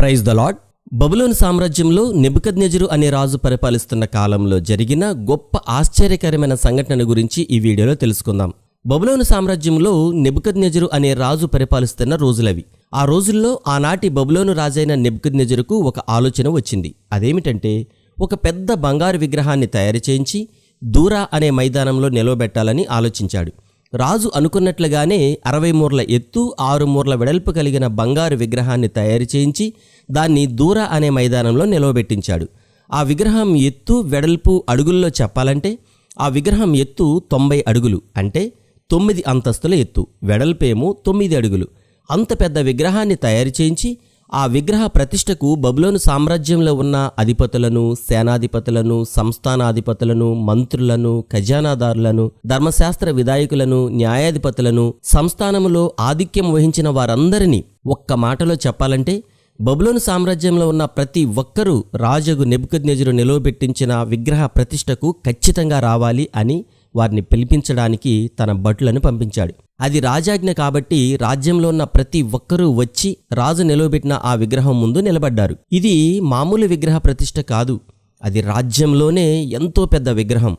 Praise the lord బబులోని సామ్రాజ్యంలో నెబుకద్నెజరు అనే రాజు పరిపాలిస్తున్న కాలంలో జరిగిన గొప్ప ఆశ్చర్యకరమైన సంఘటన గురించి ఈ వీడియోలో తెలుసుకుందాం. బబులోని సామ్రాజ్యంలో నెబుకద్నెజరు అనే రాజు పరిపాలిస్తున్న రోజులవి. ఆ రోజుల్లో ఆనాటి బబులోను రాజైన నెబుకద్నెజరుకు ఒక ఆలోచన వచ్చింది. అదేమిటంటే ఒక పెద్ద బంగారు విగ్రహాన్ని తయారు చేయించి దూరా అనే మైదానంలో నిలవబెట్టాలని ఆలోచించాడు. రాజు అనుకున్నట్లుగానే అరవై మూర్ల ఎత్తు ఆరు మూర్ల వెడల్పు కలిగిన బంగారు విగ్రహాన్ని తయారు చేయించి దాన్ని దూర అనే మైదానంలో నిలవబెట్టించాడు. ఆ విగ్రహం ఎత్తు వెడల్పు అడుగుల్లో చెప్పాలంటే ఆ విగ్రహం ఎత్తు తొంభై అడుగులు అంటే తొమ్మిది అంతస్తుల ఎత్తు వెడల్పేమో తొమ్మిది అడుగులు. అంత పెద్ద విగ్రహాన్ని తయారు చేయించి ఆ విగ్రహ ప్రతిష్టకు బబులోను సామ్రాజ్యంలో ఉన్న అధిపతులను సేనాధిపతులను సంస్థానాధిపతులను మంత్రులను ఖజానాదారులను ధర్మశాస్త్ర విధాయకులను న్యాయాధిపతులను సంస్థానములో ఆధిక్యం వహించిన వారందరినీ ఒక్క మాటలో చెప్పాలంటే బబులోను సామ్రాజ్యంలో ఉన్న ప్రతి ఒక్కరూ రాజగు నెబుకద్నెజరు నిలువబెట్టించిన విగ్రహ ప్రతిష్టకు ఖచ్చితంగా రావాలి అని వారిని పిలిపించడానికి తన భటులను పంపించాడు. అది రాజాజ్ఞ కాబట్టి రాజ్యంలో ఉన్న ప్రతి ఒక్కరూ వచ్చి రాజు నిలవబెట్టిన ఆ విగ్రహం ముందు నిలబడ్డారు. ఇది మామూలు విగ్రహ ప్రతిష్ట కాదు. అది రాజ్యంలోనే ఎంతో పెద్ద విగ్రహం.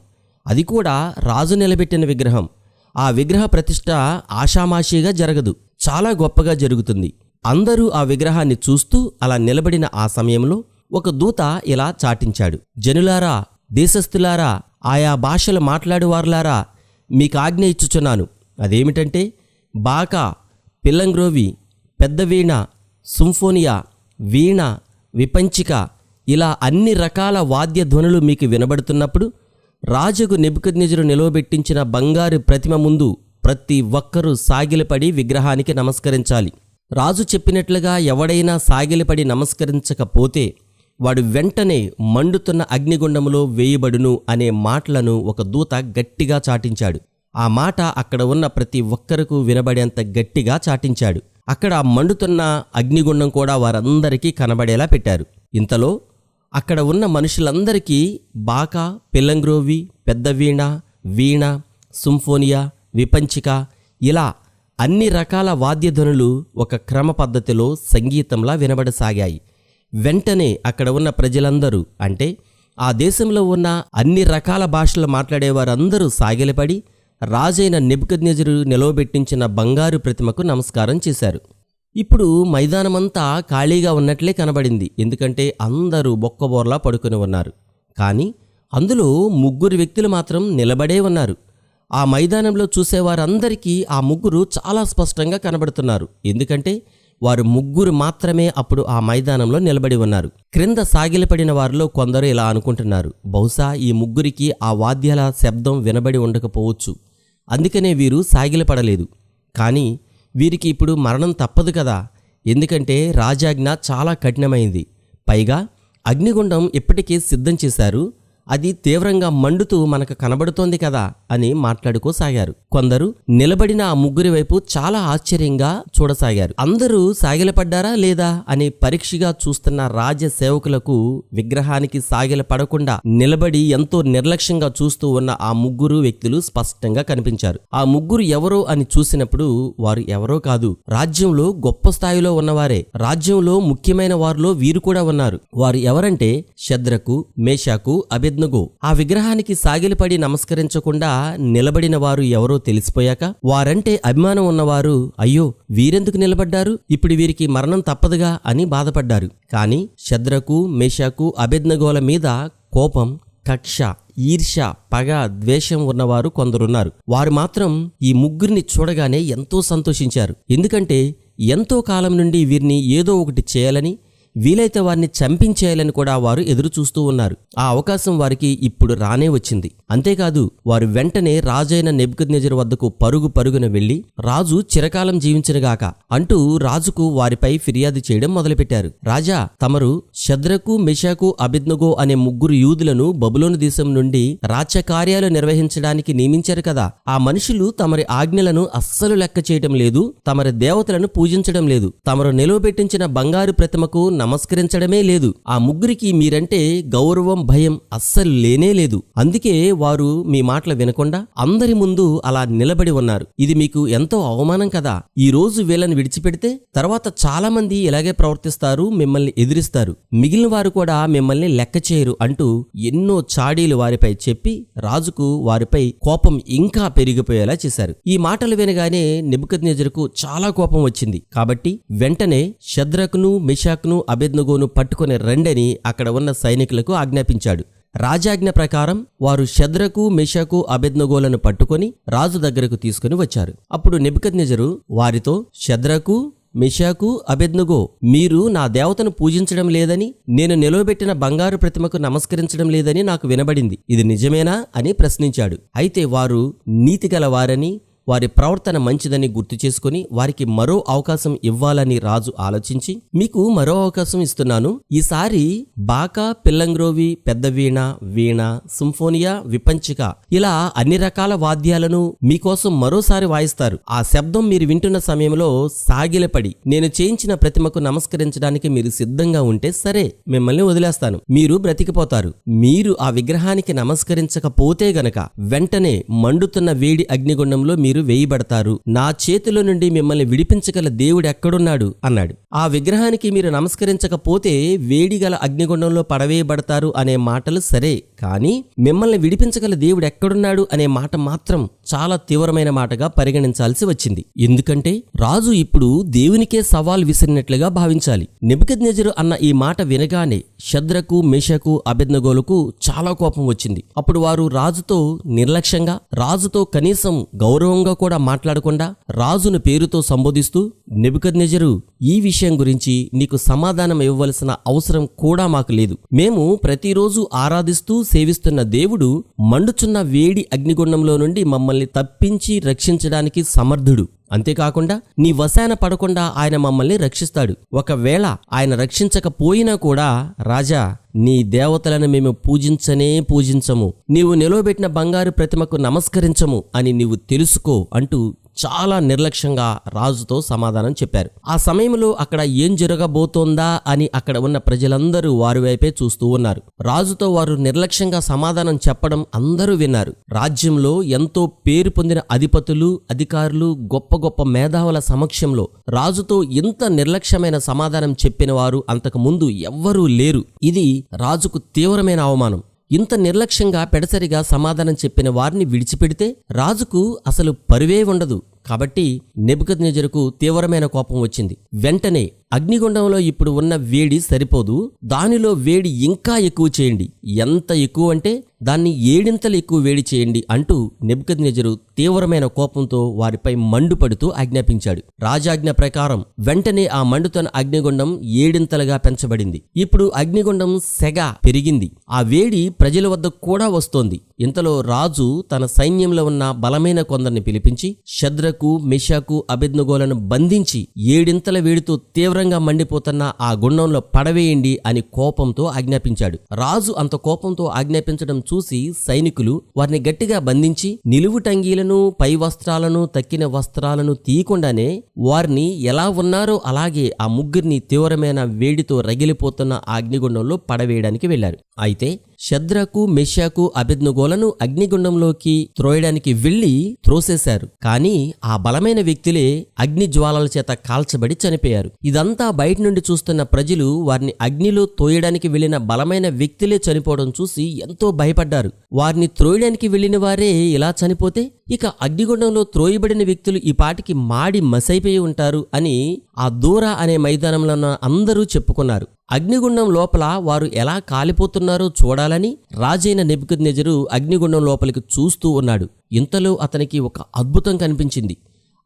అది కూడా రాజు నిలబెట్టిన విగ్రహం. ఆ విగ్రహ ప్రతిష్ట ఆషామాషీగా జరగదు. చాలా గొప్పగా జరుగుతుంది. అందరూ ఆ విగ్రహాన్ని చూస్తూ అలా నిలబడిన ఆ సమయంలో ఒక దూత ఇలా చాటించాడు. జనులారా దేశస్థులారా ఆయా భాషలు మాట్లాడువారులారా మీకు ఆజ్ఞ ఇచ్చుచున్నాను. అదేమిటంటే బాకా పిల్లంగ్రోవి పెద్ద వీణ సుంఫోనియా వీణ విపంచిక ఇలా అన్ని రకాల వాద్య ధ్వనులు మీకు వినబడుతున్నప్పుడు రాజుకు నెబుకద్నెజరు నిలవబెట్టించిన బంగారు ప్రతిమ ముందు ప్రతి ఒక్కరూ సాగిలపడి విగ్రహానికి నమస్కరించాలి. రాజు చెప్పినట్లుగా ఎవడైనా సాగిలపడి నమస్కరించకపోతే వాడు వెంటనే మండుతున్న అగ్నిగుండములో వేయబడును అనే మాటలను ఒక దూత గట్టిగా చాటించాడు. ఆ మాట అక్కడ ఉన్న ప్రతి ఒక్కరకు వినబడేంత గట్టిగా చాటించాడు. అక్కడ మండుతున్న అగ్నిగుండం కూడా వారందరికీ కనబడేలా పెట్టారు. ఇంతలో అక్కడ ఉన్న మనుషులందరికీ బాకా పిల్లంగ్రోవి పెద్ద వీణ వీణ సుంఫోనియా విపంచిక ఇలా అన్ని రకాల వాద్యధ్వనులు ఒక క్రమ పద్ధతిలో సంగీతంలా వినబడసాగాయి. వెంటనే అక్కడ ఉన్న ప్రజలందరూ అంటే ఆ దేశంలో ఉన్న అన్ని రకాల భాషలు మాట్లాడేవారందరూ సాగిలపడి రాజైన నెబుకద్నెజరు నిలవబెట్టించిన బంగారు ప్రతిమకు నమస్కారం చేశారు. ఇప్పుడు మైదానమంతా ఖాళీగా ఉన్నట్లే కనబడింది. ఎందుకంటే అందరూ బొక్కబోర్లా పడుకుని ఉన్నారు. కానీ అందులో ముగ్గురు వ్యక్తులు మాత్రం నిలబడే ఉన్నారు. ఆ మైదానంలో చూసేవారందరికీ ఆ ముగ్గురు చాలా స్పష్టంగా కనబడుతున్నారు. ఎందుకంటే వారు ముగ్గురు మాత్రమే అప్పుడు ఆ మైదానంలో నిలబడి ఉన్నారు. క్రింద సాగిలపడిన వారిలో కొందరు ఇలా అనుకుంటున్నారు. బహుశా ఈ ముగ్గురికి ఆ వాద్యాల శబ్దం వినబడి ఉండకపోవచ్చు. అందుకనే వీరు సాగిలపడలేదు. కానీ వీరికి ఇప్పుడు మరణం తప్పదు కదా. ఎందుకంటే రాజాజ్ఞ చాలా కఠినమైంది. పైగా అగ్నిగుండం ఇప్పటికే సిద్ధం చేశారు. అది తీవ్రంగా మండుతూ మనకు కనబడుతోంది కదా అని మాట్లాడుకోసాగారు కొందరు నిలబడిన ఆ ముగ్గురి వైపు చాలా ఆశ్చర్యంగా చూడసాగారు. అందరూ సాగిలపడ్డారా లేదా అని పరీక్షగా చూస్తున్న రాజ సేవకులకు విగ్రహానికి సాగిలపడకుండా నిలబడి ఎంతో నిర్లక్ష్యంగా చూస్తూ ఉన్న ఆ ముగ్గురు వ్యక్తులు స్పష్టంగా కనిపించారు. ఆ ముగ్గురు ఎవరో అని చూసినప్పుడు వారు ఎవరో కాదు రాజ్యంలో గొప్ప స్థాయిలో ఉన్నవారే. రాజ్యంలో ముఖ్యమైన వారిలో వీరు కూడా ఉన్నారు. వారు ఎవరంటే శద్రకు మేషాకు అభిజ్ఞగు ఆ విగ్రహానికి సాగిలపడి నమస్కరించకుండా నిలబడిన వారు ఎవరో తెలిసిపోయాక వారంటే అభిమానం ఉన్నవారు అయ్యో వీరెందుకు నిలబడ్డారు? ఇప్పుడు వీరికి మరణం తప్పదుగా అని బాధపడ్డారు. కాని శద్రకు మేషాకు అభిజ్ఞగోల మీద కోపం కక్ష ఈర్ష పగ ద్వేషం ఉన్నవారు కొందరున్నారు. వారు మాత్రం ఈ ముగ్గురిని చూడగానే ఎంతో సంతోషించారు. ఎందుకంటే ఎంతో కాలం నుండి వీరిని ఏదో ఒకటి చేయాలని వీలైతే వారిని చంపించేయాలని కూడా వారు ఎదురు చూస్తూ ఉన్నారు. ఆ అవకాశం వారికి ఇప్పుడు రానే వచ్చింది. అంతేకాదు వారు వెంటనే రాజైన నెబుకద్నెజర్ వద్దకు పరుగు పరుగున వెళ్ళి రాజు చిరకాలం జీవించనుగాక అంటూ రాజుకు వారిపై ఫిర్యాదు చేయడం మొదలుపెట్టారు. రాజా తమరు శద్రకు మిషాకు అభిజ్ఞగో అనే ముగ్గురు యూదులను బబులోని దేశం నుండి రాజ్య కార్యాలు నిర్వహించడానికి నియమించారు కదా. ఆ మనుషులు తమరి ఆజ్ఞలను అస్సలు లెక్క చేయటం లేదు తమరి దేవతలను పూజించడం లేదు. తమరు నిలువబెట్టించిన బంగారు ప్రతిమకు నమస్కరించడమే లేదు. ఆ ముగ్గురికి మీరంటే గౌరవం భయం అస్సలు లేనే లేదు. అందుకే వారు మీ మాటలు వినకుండా అందరి ముందు అలా నిలబడి ఉన్నారు. ఇది మీకు ఎంతో అవమానం కదా. ఈ రోజు వీళ్ళని విడిచిపెడితే తర్వాత చాలా మంది ఇలాగే ప్రవర్తిస్తారు మిమ్మల్ని ఎదిరిస్తారు. మిగిలిన వారు కూడా మిమ్మల్ని లెక్క చేయరు అంటూ ఎన్నో చాడీలు వారిపై చెప్పి రాజుకు వారిపై కోపం ఇంకా పెరిగిపోయేలా చేశారు. ఈ మాటలు వినగానే నెబుకద్నెజరుకు చాలా కోపం వచ్చింది. కాబట్టి వెంటనే శద్రకును మిషాక్ను అబెద్నగోను పట్టుకుని రండని అక్కడ ఉన్న సైనికులకు ఆజ్ఞాపించాడు. రాజాజ్ఞ ప్రకారం వారు శద్రకు మెషకు అబెద్నగోలను పట్టుకొని రాజు దగ్గరకు తీసుకుని వచ్చారు. అప్పుడు నిబద్నెజరు వారితో శద్రకు మిషాకు అబెద్నుగో మీరు నా దేవతను పూజించడం లేదని నేను నిలవబెట్టిన బంగారు ప్రతిమకు నమస్కరించడం లేదని నాకు వినబడింది. ఇది నిజమేనా? అని ప్రశ్నించాడు. అయితే వారు నీతిగలవారని వారి ప్రవర్తన మంచిదని గుర్తు చేసుకుని వారికి మరో అవకాశం ఇవ్వాలని రాజు ఆలోచించి మీకు మరో అవకాశం ఇస్తున్నాను. ఈసారి బాకా పిల్లంగ్రోవి పెద్ద వీణ వీణ సింఫోనియా విపంచిక ఇలా అన్ని రకాల వాద్యాలను మీకోసం మరోసారి వాయిస్తారు. ఆ శబ్దం మీరు వింటున్న సమయంలో సాగిలపడి నేను చేయించిన ప్రతిమకు నమస్కరించడానికి మీరు సిద్ధంగా ఉంటే సరే మిమ్మల్ని వదిలేస్తాను. మీరు బ్రతికిపోతారు. మీరు ఆ విగ్రహానికి నమస్కరించకపోతే గనక వెంటనే మండుతున్న వేడి అగ్నిగుండంలో మీరు వేయబడతారు. నా చేతిలో నుండి మిమ్మల్ని విడిపించగల దేవుడు ఎక్కడున్నాడు? అన్నాడు. ఆ విగ్రహానికి మీరు నమస్కరించకపోతే వేడిగల అగ్నిగుండంలో పడవేయబడతారు అనే మాటలు సరే. కానీ మిమ్మల్ని విడిపించగల దేవుడు ఎక్కడున్నాడు అనే మాట మాత్రం చాలా తీవ్రమైన మాటగా పరిగణించాల్సి వచ్చింది. ఎందుకంటే రాజు ఇప్పుడు దేవునికే సవాల్ విసిరినట్లుగా భావించాలి. నెబుకద్నెజరు అన్న ఈ మాట వినగానే శద్రకు మేషకు అభిజ్ఞగోలకు చాలా కోపం వచ్చింది. అప్పుడు వారు రాజుతో నిర్లక్ష్యంగా రాజుతో కనీసం గౌరవంగా కూడా మాట్లాడకుండా రాజును పేరుతో సంబోధిస్తూ నెబుకద్నెజరు ఈ విషయం గురించి నీకు సమాధానం ఇవ్వవలసిన అవసరం కూడా మాకు లేదు. మేము ప్రతిరోజు ఆరాధిస్తూ సేవిస్తున్న దేవుడు మండుచున్న వేడి అగ్నిగుండంలో నుండి మమ్మల్ని తప్పించి రక్షించడానికి సమర్థుడు. అంతేకాకుండా నీ వశాన పడకుండా ఆయన మమ్మల్ని రక్షిస్తాడు. ఒకవేళ ఆయన రక్షించకపోయినా కూడా రాజా నీ దేవతలను మేము పూజించనే పూజించము. నీవు నిలవబెట్టిన బంగారు ప్రతిమకు నమస్కరించము అని నీవు తెలుసుకో అంటూ చాలా నిర్లక్ష్యంగా రాజుతో సమాధానం చెప్పారు. ఆ సమయంలో అక్కడ ఏం జరగబోతోందా అని అక్కడ ఉన్న ప్రజలందరూ వారి వైపే చూస్తూ ఉన్నారు. రాజుతో వారు నిర్లక్ష్యంగా సమాధానం చెప్పడం అందరూ విన్నారు. రాజ్యంలో ఎంతో పేరు పొందిన అధిపతులు అధికారులు గొప్ప గొప్ప మేధావుల సమక్షంలో రాజుతో ఇంత నిర్లక్ష్యమైన సమాధానం చెప్పిన వారు అంతకు ముందు ఎవ్వరూ లేరు. ఇది రాజుకు తీవ్రమైన అవమానం. ఇంత నిర్లక్ష్యంగా పెడసరిగా సమాధానం చెప్పిన వారిని విడిచిపెడితే రాజుకు అసలు పరువే ఉండదు. కాబట్టి నెబుకద్నెజరుకు తీవ్రమైన కోపం వచ్చింది. వెంటనే అగ్నిగుండంలో ఇప్పుడు ఉన్న వేడి సరిపోదు. దానిలో వేడి ఇంకా ఎక్కువ చేయండి. ఎంత ఎక్కువ అంటే దాన్ని ఏడింతలు ఎక్కువ వేడి చేయండి అంటూ నెబుకద్నెజరు తీవ్రమైన కోపంతో వారిపై మండుపడుతూ ఆజ్ఞాపించాడు. రాజాజ్ఞ ప్రకారం వెంటనే ఆ మండుతున్న అగ్నిగుండం ఏడింతలుగా పెంచబడింది. ఇప్పుడు అగ్నిగుండం సెగ పెరిగింది. ఆ వేడి ప్రజల వద్ద కూడా వస్తోంది. ఇంతలో రాజు తన సైన్యంలో ఉన్న బలమైన కొందరిని పిలిపించి శద్రకు మిషకు అభిజ్ఞగోలను బంధించి ఏడింతల వేడితో తీవ్ర తీవ్రంగా మండిపోతున్న ఆ గుండంలో పడవేయండి అని కోపంతో ఆజ్ఞాపించాడు. రాజు అంత కోపంతో ఆజ్ఞాపించడం చూసి సైనికులు వారిని గట్టిగా బంధించి నిలువుటంగీలను పై వస్త్రాలను తక్కిన వస్త్రాలను తీయకుండానే వారిని ఎలా ఉన్నారో అలాగే ఆ ముగ్గురిని తీవ్రమైన వేడితో రగిలిపోతున్న అగ్నిగుండంలో పడవేయడానికి వెళ్ళారు అయితే శద్రకు మెషాకు అభిజ్ఞగోలను అగ్నిగుండంలోకి త్రోయడానికి వెళ్ళి త్రోసేశారు. కానీ ఆ బలమైన వ్యక్తులే అగ్ని జ్వాలల చేత కాల్చబడి చనిపోయారు. ఇదంతా బయట నుండి చూస్తున్న ప్రజలు వారిని అగ్నిలో తోయడానికి వెళ్ళిన బలమైన వ్యక్తులే చనిపోవడం చూసి ఎంతో భయపడ్డారు. వారిని త్రోయడానికి వెళ్ళిన వారే ఇలా చనిపోతే ఇక అగ్నిగుండంలో త్రోయబడిన వ్యక్తులు ఈ పాటికి మాడి మసైపోయి ఉంటారు అని ఆ దూర అనే మైదానంలో ఉన్న అందరూ చెప్పుకున్నారు. అగ్నిగుండం లోపల వారు ఎలా కాలిపోతున్నారో చూడాలని రాజైన నెబుకద్నెజరు అగ్నిగుండం లోపలికి చూస్తూ ఉన్నాడు. ఇంతలో అతనికి ఒక అద్భుతం కనిపించింది.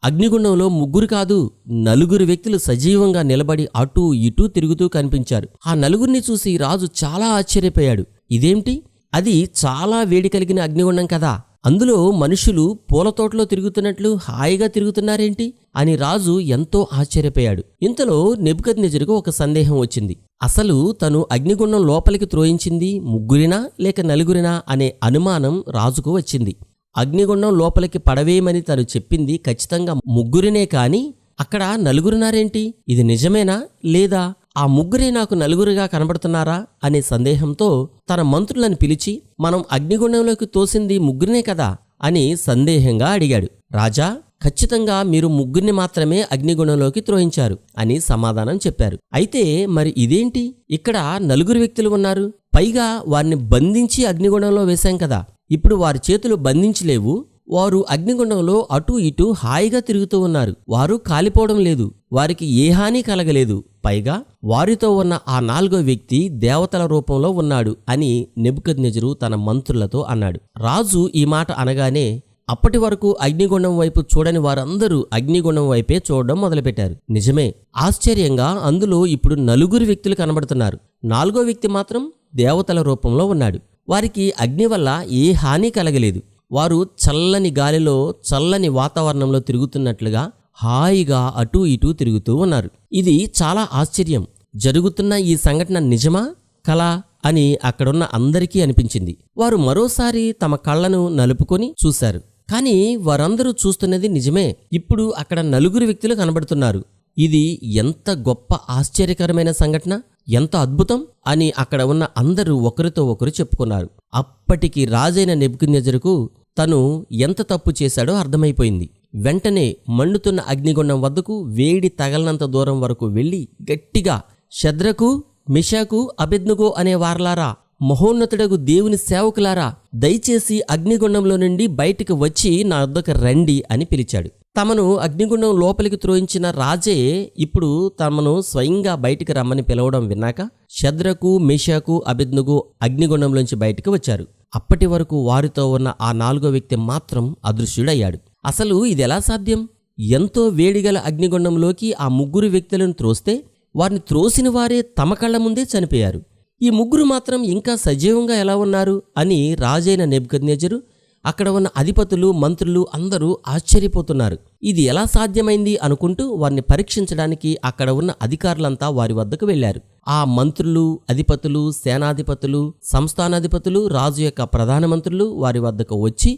అగ్నిగుండంలో ముగ్గురు కాదు నలుగురు వ్యక్తులు సజీవంగా నిలబడి అటూ ఇటూ తిరుగుతూ కనిపించారు. ఆ నలుగురిని చూసి రాజు చాలా ఆశ్చర్యపోయాడు. ఇదేంటి? అది చాలా వేడి కలిగిన అగ్నిగుండం కదా. అందులో మనుషులు పూల తోటలో తిరుగుతున్నట్లు హాయిగా తిరుగుతున్నారేంటి? అని రాజు ఎంతో ఆశ్చర్యపోయాడు. ఇంతలో నెబుకద్నెజరుకు ఒక సందేహం వచ్చింది. అసలు తను అగ్నిగుండం లోపలికి త్రోయించింది ముగ్గురినా లేక నలుగురినా అనే అనుమానం రాజుకు వచ్చింది. అగ్నిగుండం లోపలికి పడవేయమని తను చెప్పింది ఖచ్చితంగా ముగ్గురినే కాని అక్కడ నలుగురున్నారేంటి? ఇది నిజమేనా లేదా ఆ ముగ్గురే నాకు నలుగురుగా కనబడుతున్నారా అనే సందేహంతో తన మంత్రులను పిలిచి మనం అగ్నిగుండంలోకి తోసింది ముగ్గురినే కదా అని సందేహంగా అడిగాడు. రాజా ఖచ్చితంగా మీరు ముగ్గురిని మాత్రమే అగ్నిగుణంలోకి త్రోహించారు అని సమాధానం చెప్పారు. అయితే మరి ఇదేంటి? ఇక్కడ నలుగురు వ్యక్తులు ఉన్నారు. పైగా వారిని బంధించి అగ్నిగుణంలో వేశాం కదా. ఇప్పుడు వారి చేతులు బంధించలేవు. వారు అగ్నిగుండంలో అటూ ఇటూ హాయిగా తిరుగుతూ ఉన్నారు. వారు కాలిపోవడం లేదు. వారికి ఏ హాని కలగలేదు. పైగా వారితో ఉన్న ఆ నాలుగో వ్యక్తి దేవతల రూపంలో ఉన్నాడు అని నెబుకద్నెజరు తన మంత్రులతో అన్నాడు. రాజు ఈ మాట అనగానే అప్పటి వరకు అగ్నిగుండం వైపు చూడని వారందరూ అగ్నిగుండం వైపే చూడడం మొదలుపెట్టారు. నిజమే ఆశ్చర్యంగా అందులో ఇప్పుడు నలుగురు వ్యక్తులు కనబడుతున్నారు. నాలుగో వ్యక్తి మాత్రం దేవతల రూపంలో ఉన్నాడు. వారికి అగ్ని వల్ల ఏ హాని కలగలేదు. వారు చల్లని గాలిలో చల్లని వాతావరణంలో తిరుగుతున్నట్లుగా హాయిగా అటూ ఇటూ తిరుగుతూ ఉన్నారు. ఇది చాలా ఆశ్చర్యం. జరుగుతున్న ఈ సంఘటన నిజమా? కళ అని అక్కడున్న అందరికీ అనిపించింది. వారు మరోసారి తమ కళ్ళను నలుపుకొని చూశారు. కానీ వారందరూ చూస్తున్నది నిజమే. ఇప్పుడు అక్కడ నలుగురు వ్యక్తులు కనబడుతున్నారు. ఇది ఎంత గొప్ప ఆశ్చర్యకరమైన సంఘటన! ఎంత అద్భుతం అని అక్కడ ఉన్న అందరూ ఒకరితో ఒకరు చెప్పుకున్నారు. అప్పటికి రాజైన నెబుకున్నెజరుకు తను ఎంత తప్పు చేశాడో అర్థమైపోయింది. వెంటనే మండుతున్న అగ్నిగుండం వద్దకు వేడి తగలనంత దూరం వరకు వెళ్ళి గట్టిగా శద్రకు మిషాకు అబెద్నుగో అనే వారలారా మహోన్నతుడకు దేవుని సేవకులారా దయచేసి అగ్నిగుండంలో నుండి బయటికి వచ్చి నా వద్దకు రండి అని పిలిచాడు. తమను అగ్నిగుండం లోపలికి త్రోయించిన రాజే ఇప్పుడు తమను స్వయంగా బయటికి రమ్మని పిలవడం విన్నాక శద్రకు మిషాకు అబిద్నుగు అగ్నిగుండంలోంచి బయటికి వచ్చారు. అప్పటి వరకు వారితో ఉన్న ఆ నాలుగో వ్యక్తి మాత్రం అదృశ్యుడయ్యాడు. అసలు ఇది ఎలా సాధ్యం? ఎంతో వేడిగల అగ్నిగుండంలోకి ఆ ముగ్గురు వ్యక్తులను త్రోస్తే వారిని త్రోసిన వారే తమ కళ్ళ ముందే చనిపోయారు. ఈ ముగ్గురు మాత్రం ఇంకా సజీవంగా ఎలా ఉన్నారు అని రాజైన నెబ్కద్నేజరు అక్కడ ఉన్న అధిపతులు మంత్రులు అందరూ ఆశ్చర్యపోతున్నారు. ఇది ఎలా సాధ్యమైంది అనుకుంటూ వారిని పరీక్షించడానికి అక్కడ ఉన్న అధికారులంతా వారి వద్దకు వెళ్ళారు ఆ మంత్రులు అధిపతులు సేనాధిపతులు సంస్థానాధిపతులు రాజు యొక్క ప్రధానమంత్రులు వారి వద్దకు వచ్చి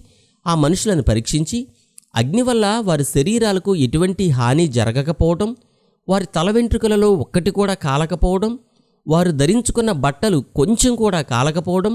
ఆ మనుషులను పరీక్షించి అగ్ని వల్ల వారి శరీరాలకు ఎటువంటి హాని జరగకపోవడం వారి తల వెంట్రుకలలో ఒక్కటి కూడా కాలకపోవడం వారు ధరించుకున్న బట్టలు కొంచెం కూడా కాలకపోవడం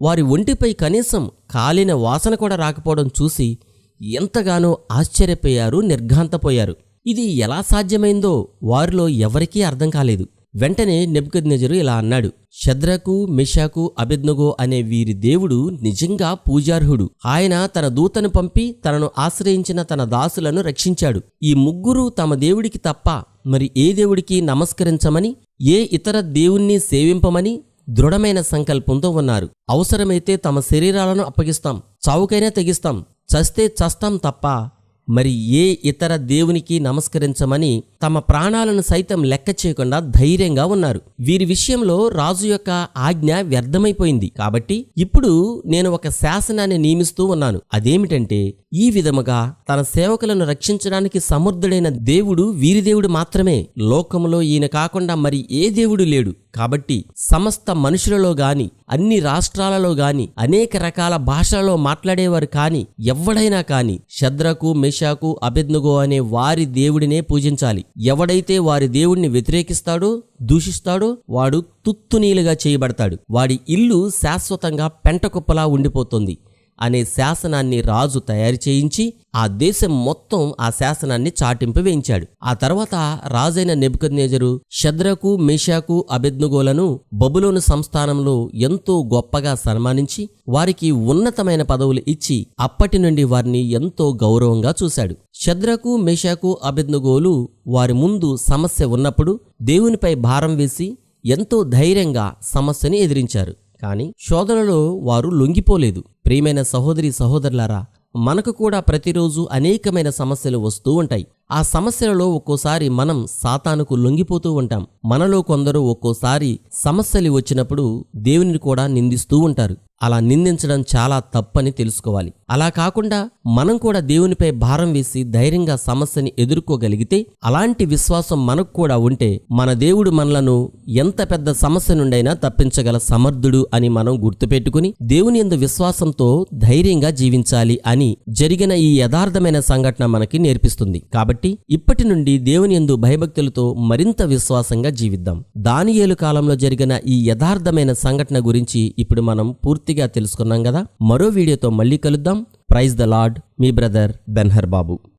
వారి ఒంటిపై కనీసం కాలిన వాసన కూడా రాకపోవడం చూసి ఎంతగానో ఆశ్చర్యపోయారు నిర్ఘాంతపోయారు. ఇది ఎలా సాధ్యమైందో వారిలో ఎవరికీ అర్థం కాలేదు. వెంటనే నెబ్కద్నెజరు ఇలా అన్నాడు శద్రకు మిషాకు అభిజ్ఞగో అనే వీరి దేవుడు నిజంగా పూజార్హుడు. ఆయన తన దూతను పంపి తనను ఆశ్రయించిన తన దాసులను రక్షించాడు. ఈ ముగ్గురు తమ దేవుడికి తప్ప మరి ఏ దేవుడికి నమస్కరించమని ఏ ఇతర దేవుణ్ణి సేవింపమని దృఢమైన సంకల్పంతో ఉన్నారు. అవసరమైతే తమ శరీరాలను అప్పగిస్తాం. చావుకైనా తెగిస్తాం. చస్తే చస్తాం తప్ప మరి ఏ ఇతర దేవునికి నమస్కరించమని తమ ప్రాణాలను సైతం లెక్క చేయకుండా ధైర్యంగా ఉన్నారు. వీరి విషయంలో రాజు యొక్క ఆజ్ఞ వ్యర్థమైపోయింది. కాబట్టి ఇప్పుడు నేను ఒక శాసనాన్ని నియమిస్తూ ఉన్నాను. అదేమిటంటే ఈ విధముగా తన సేవకులను రక్షించడానికి సమర్థుడైన దేవుడు వీరి దేవుడు మాత్రమే. లోకములో ఈయన కాకుండా మరి ఏ దేవుడు లేడు. కాబట్టి సమస్త మనుషులలో గాని అన్ని రాష్ట్రాలలో గాని అనేక రకాల భాషలలో మాట్లాడేవారు కాని ఎవ్వడైనా కాని శద్రకు మెషాకు అభిజ్ఞగో అనే వారి దేవుడినే పూజించాలి. ఎవడైతే వారి దేవుణ్ణి వ్యతిరేకిస్తాడో దూషిస్తాడో వాడు తుత్తునీలుగా చేయబడతాడు. వాడి ఇల్లు శాశ్వతంగా పెంటకుప్పలా ఉండిపోతుంది. అనే శాసనాన్ని రాజు తయారు చేయించి ఆ దేశం మొత్తం ఆ శాసనాన్ని చాటింపు వేయించాడు. ఆ తర్వాత రాజైన నెబుకద్నేజరు శద్రకు మేషాకు అబెద్నుగోలను బబులోను సంస్థానంలో ఎంతో గొప్పగా సన్మానించి వారికి ఉన్నతమైన పదవులు ఇచ్చి అప్పటి నుండి వారిని ఎంతో గౌరవంగా చూశాడు. శద్రకు మేషాకు అబెద్నుగోలు వారి ముందు సమస్య ఉన్నప్పుడు దేవునిపై భారం వేసి ఎంతో ధైర్యంగా సమస్యని ఎదిరించారు. కానీ శోధనలో వారు లొంగిపోలేదు. ప్రియమైన సహోదరి సహోదరులారా మనకు కూడా ప్రతిరోజు అనేకమైన సమస్యలు వస్తూ ఉంటాయి. ఆ సమస్యలలో ఒక్కోసారి మనం సాతానుకు లొంగిపోతూ ఉంటాం. మనలో కొందరు ఒక్కోసారి సమస్యలు వచ్చినప్పుడు దేవుని కూడా నిందిస్తూ ఉంటారు. అలా నిందించడం చాలా తప్పని తెలుసుకోవాలి. అలా కాకుండా మనం కూడా దేవునిపై భారం వేసి ధైర్యంగా సమస్యని ఎదుర్కోగలిగితే అలాంటి విశ్వాసం మనకు కూడా ఉంటే మన దేవుడు మనలను ఎంత పెద్ద సమస్య నుండైనా తప్పించగల సమర్థుడు అని మనం గుర్తుపెట్టుకుని దేవుని యందు విశ్వాసంతో ధైర్యంగా జీవించాలి అని జరిగిన ఈ యథార్థమైన సంఘటన మనకి నేర్పిస్తుంది. కాబట్టి ఇప్పటి నుండి దేవుని యందు భయభక్తులతో మరింత విశ్వాసంగా జీవిద్దాం. దానియేలు కాలంలో జరిగిన ఈ యథార్థమైన సంఘటన గురించి ఇప్పుడు మనం పూర్తిగా తెలుసుకున్నాం కదా. మరో వీడియోతో మళ్ళీ కలుద్దాం. ప్రైజ్ ద లార్డ్ మీ బ్రదర్ బెన్హర్ బాబు